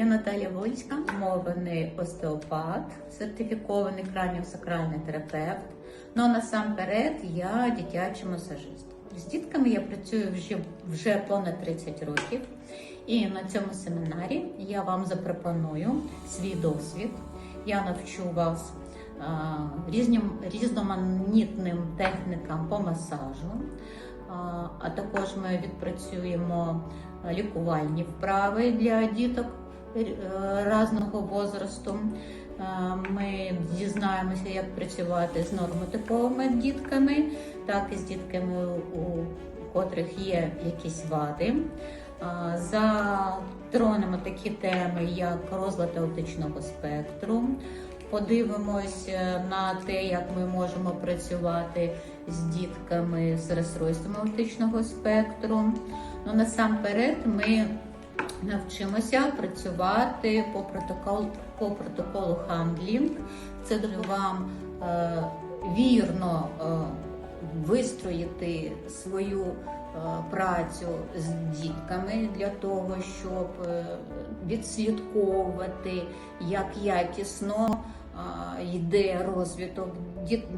Я Наталя Вольська, мовлений остеопат, сертифікований краніосакральний терапевт. Ну а насамперед я дитячий масажист. З дітками я працюю вже, вже понад 30 років, і на цьому семінарі я вам запропоную свій досвід. Я навчу вас а, різним, різноманітним технікам по масажу. А, також ми відпрацюємо лікувальні вправи для діток різного возрасту. Е, Ми дізнаємося, як працювати з нормотиповими дітками, так і з дітками, у котрих є якісь вади. Е, Затронемо такі теми, як розлад аутичного спектру. Подивимось е, на те, як ми можемо працювати з дітками з розстройством аутичного спектру. Ну, насамперед, ми навчимося працювати по протоколу, по протоколу Хандлінг. Це вам е, вірно е, вистроїти свою е, працю з дітками для того, щоб е, відслідковувати, як якісно е, йде розвиток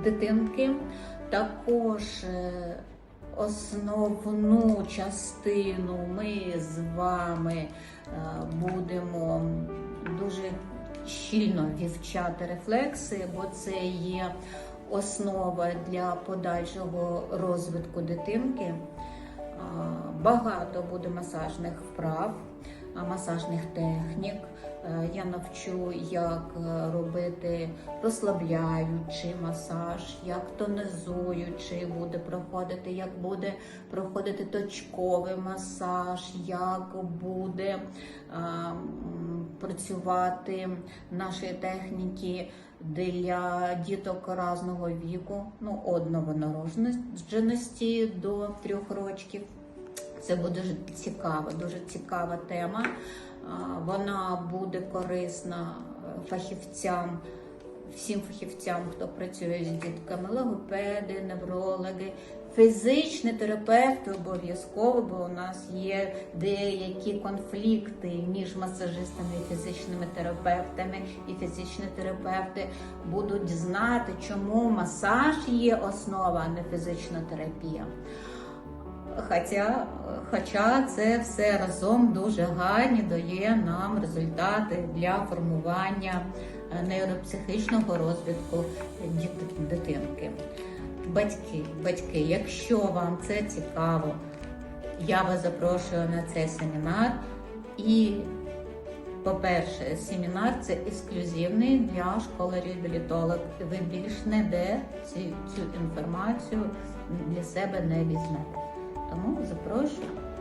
дитинки. Також е, основну частину ми з вами е, будемо дуже щільно вивчати рефлекси, бо це є основа для подальшого розвитку дитинки. Багато буде масажних вправ, масажних технік. Е, Я навчу, як е, робити розслабляючий масаж, як тонізуючий буде проходити, як буде проходити точковий масаж, як буде а, працювати наші техніки для діток різного віку, ну, од новонародженості до трьох років. Це буде цікава, дуже цікава тема. Вона буде корисна е, фахівцям, всім фахівцям, хто працює з дітками, логопеди, неврологи, фізичні терапевти обов'язково, бо у нас є деякі конфлікти між масажистами і фізичними терапевтами, і фізичні терапевти будуть знати, чому масаж є основа, а не фізична терапія. Хоча, хоча це все разом дуже гарні дає нам результати для формування е, нейропсихічного розвитку дитинки. Батьки, батьки, якщо вам це цікаво, я вас запрошую на цей семінар. І, по-перше, семінар це ексклюзивний для школи-реабілітолог. Ви більш ніде цю, цю інформацію для себе не візьмете. Тому запрошую.